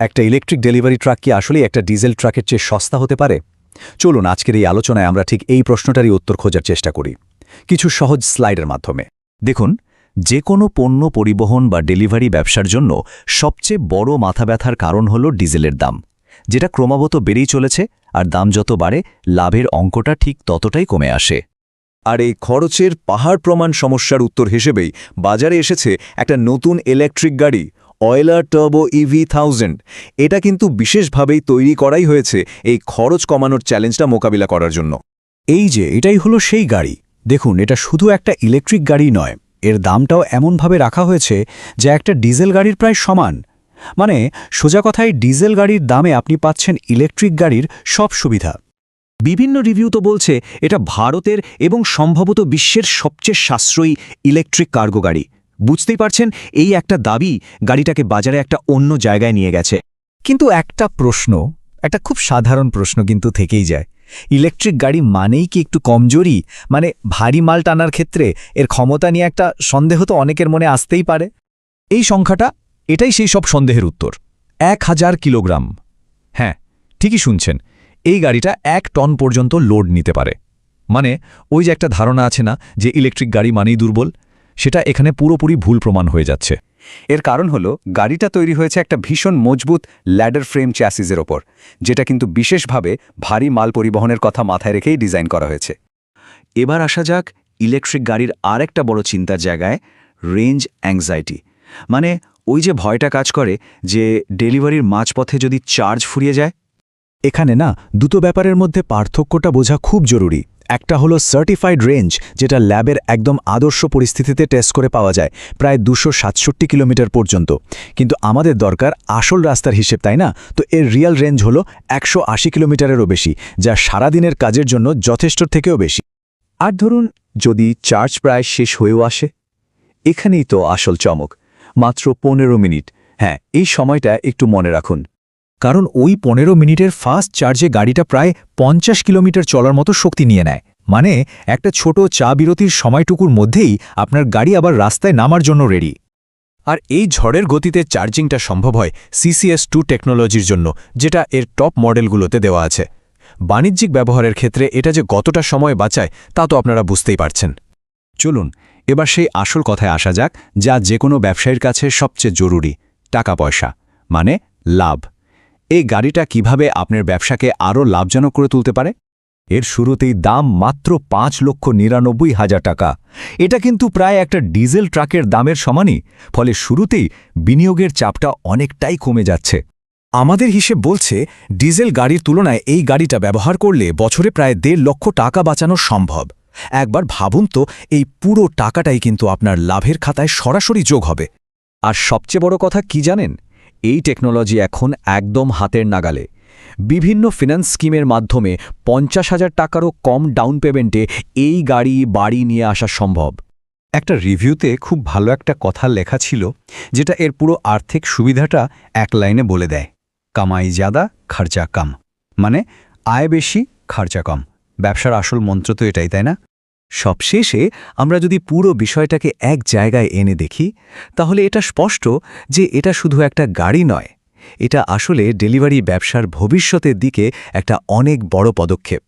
একটা electric delivery truck কি আসলেই একটা ডিজেল ট্রাকের চেয়ে সস্তা হতে পারে? চলুন, আজকের এই আলোচনায় আমরা ঠিক এই প্রশ্নটারই উত্তর খোঁজার চেষ্টা করি। কিছু সহজ স্লাইডের মাধ্যমে। দেখুন যে কোনো পণ্য পরিবহন বা ডেলিভারি ব্যবসার জন্য সবচেয়ে বড় মাথা ব্যথার কারণ হল ডিজেলের দাম। যেটা ক্রমাগত বেড়েই চলেছে আর দাম যত বাড়ে, লাভের অঙ্কটা ঠিক ততটাই কমে আসে। আর এই খরচের পাহাড় প্রমাণ সমস্যার উত্তর হিসেবেই বাজারে এসেছে একটা নতুন ইলেকট্রিক গাড়ি। অয়েলার টার্বো ইভি থাউজেন্ড এটা কিন্তু বিশেষভাবেই তৈরি করাই হয়েছে এই খরচ কমানোর চ্যালেঞ্জটা মোকাবিলা করার জন্য। এই যে, এটাই হলো সেই গাড়ি। দেখুন, এটা শুধু একটা ইলেকট্রিক গাড়ি নয়, এর দামটাও এমনভাবে রাখা হয়েছে যে একটা ডিজেল গাড়ির প্রায় সমান। মানে সোজা কথায় ডিজেল গাড়ির দামে আপনি পাচ্ছেন ইলেকট্রিক গাড়ির সব সুবিধা। বিভিন্ন রিভিউ তো বলছে, এটা ভারতের এবং সম্ভবত বিশ্বের সবচেয়ে সাশ্রয়ী ইলেকট্রিক কার্গো গাড়ি। বুঝতেই পারছেন, এই একটা দাবি গাড়িটাকে বাজারে একটা অন্য জায়গায় নিয়ে গেছে। কিন্তু একটা প্রশ্ন, একটা খুব সাধারণ প্রশ্ন কিন্তু থেকেই যায়। ইলেকট্রিক গাড়ি মানেই কি একটু কমজোরি? মানে ভারী মাল টানার ক্ষেত্রে এর ক্ষমতা নিয়ে একটা সন্দেহ তো অনেকের মনে আসতেই পারে। এই সংখ্যাটা, এটাই সেই সব সন্দেহের উত্তর। এক হাজার কিলোগ্রাম। হ্যাঁ ঠিকই শুনছেন, এই গাড়িটা এক টন পর্যন্ত লোড নিতে পারে। মানে ওই যে একটা ধারণা আছে না, যে ইলেকট্রিক গাড়ি মানেই দুর্বল? সেটা এখানে পুরোপুরি ভুল প্রমাণ হয়ে যাচ্ছে। এর কারণ হল, গাড়িটা তৈরি হয়েছে একটা ভীষণ মজবুত ল্যাডার ফ্রেম চ্যাসিসের ওপর, যেটা কিন্তু বিশেষভাবে ভারী মাল পরিবহনের কথা মাথায় রেখেই ডিজাইন করা হয়েছে। এবার আসা যাক ইলেকট্রিক গাড়ির আরেকটা বড় চিন্তার জায়গায় রেঞ্জ অ্যাংজাইটি মানে ওই যে ভয়টা কাজ করে যে ডেলিভারির মাঝপথে যদি চার্জ ফুরিয়ে যায় এখানে না, দুটো ব্যাপারের মধ্যে পার্থক্যটা বোঝা খুব জরুরি। একটা হলো সার্টিফাইড রেঞ্জ যেটা ল্যাবের একদম আদর্শ পরিস্থিতিতে টেস্ট করে পাওয়া যায়, প্রায় দুশো সাতষট্টি কিলোমিটার পর্যন্ত। কিন্তু আমাদের দরকার আসল রাস্তার হিসেব, তাই না? তো এর রিয়াল রেঞ্জ হলো একশো আশি কিলোমিটারেরও বেশি, যা সারাদিনের কাজের জন্য যথেষ্ট থেকেও বেশি। আর ধরুন, যদি চার্জ প্রায় শেষ হয়েও আসে? এখানেই তো আসল চমক, মাত্র পনেরো মিনিট। হ্যাঁ এই সময়টা একটু মনে রাখুন। কারণ ওই পনেরো মিনিটের ফাস্ট চার্জে গাড়িটা প্রায় পঞ্চাশ কিলোমিটার চলার মতো শক্তি নিয়ে নেয়। মানে একটা ছোট চা বিরতির সময়টুকুর মধ্যেই আপনার গাড়ি আবার রাস্তায় নামার জন্য রেডি। আর এই ঝড়ের গতিতে চার্জিংটা সম্ভব হয় সিসিএস টু টেকনোলজির জন্য, যেটা এর টপ মডেলগুলোতে দেওয়া আছে। বাণিজ্যিক ব্যবহারের ক্ষেত্রে এটা যে কতটা সময় বাঁচায়, তা তো আপনারা বুঝতেই পারছেন। চলুন, এবার সেই আসল কথায় আসা যাক, যা যে কোনো ব্যবসায়ীর কাছে সবচেয়ে জরুরি, টাকা পয়সা মানে লাভ। এই গাড়িটা কীভাবে আপনার ব্যবসাকে আরও লাভজনক করে তুলতে পারে? এর শুরুতেই দাম মাত্র পাঁচ লক্ষ নিরানব্বই হাজার টাকা। এটা কিন্তু প্রায় একটা ডিজেল ট্রাকের দামের সমানই, ফলে শুরুতেই বিনিয়োগের চাপটা অনেকটাই কমে যাচ্ছে। আমাদের হিসেব বলছে, ডিজেল গাড়ির তুলনায় এই গাড়িটা ব্যবহার করলে বছরে প্রায় দেড় লক্ষ টাকা বাঁচানো সম্ভব। একবার ভাবুন তো, এই পুরো টাকাটাই কিন্তু আপনার লাভের খাতায় সরাসরি যোগ হবে। আর সবচেয়ে বড় কথা কি জানেন? এই টেকনোলজি এখন একদম হাতের নাগালে। বিভিন্ন ফিনান্স স্কিমের মাধ্যমে পঞ্চাশ হাজার টাকারও কম ডাউন পেমেন্টে এই গাড়ি, বাড়ি নিয়ে আসা সম্ভব। একটা রিভিউতে খুব ভালো একটা কথা লেখা ছিল, যেটা এর পুরো আর্থিক সুবিধাটা এক লাইনে বলে দেয়। কামাই জাদা খরচা কম। মানে আয় বেশি, খরচা কম। ব্যবসার আসল মন্ত্র তো এটাই, তাই না? সবশেষে আমরা যদি পুরো বিষয়টাকে এক জায়গায় এনে দেখি, তাহলে এটা স্পষ্ট যে এটা শুধু একটা গাড়ি নয়, এটা আসলে ডেলিভারি ব্যবসার ভবিষ্যতের দিকে একটা অনেক বড় পদক্ষেপ।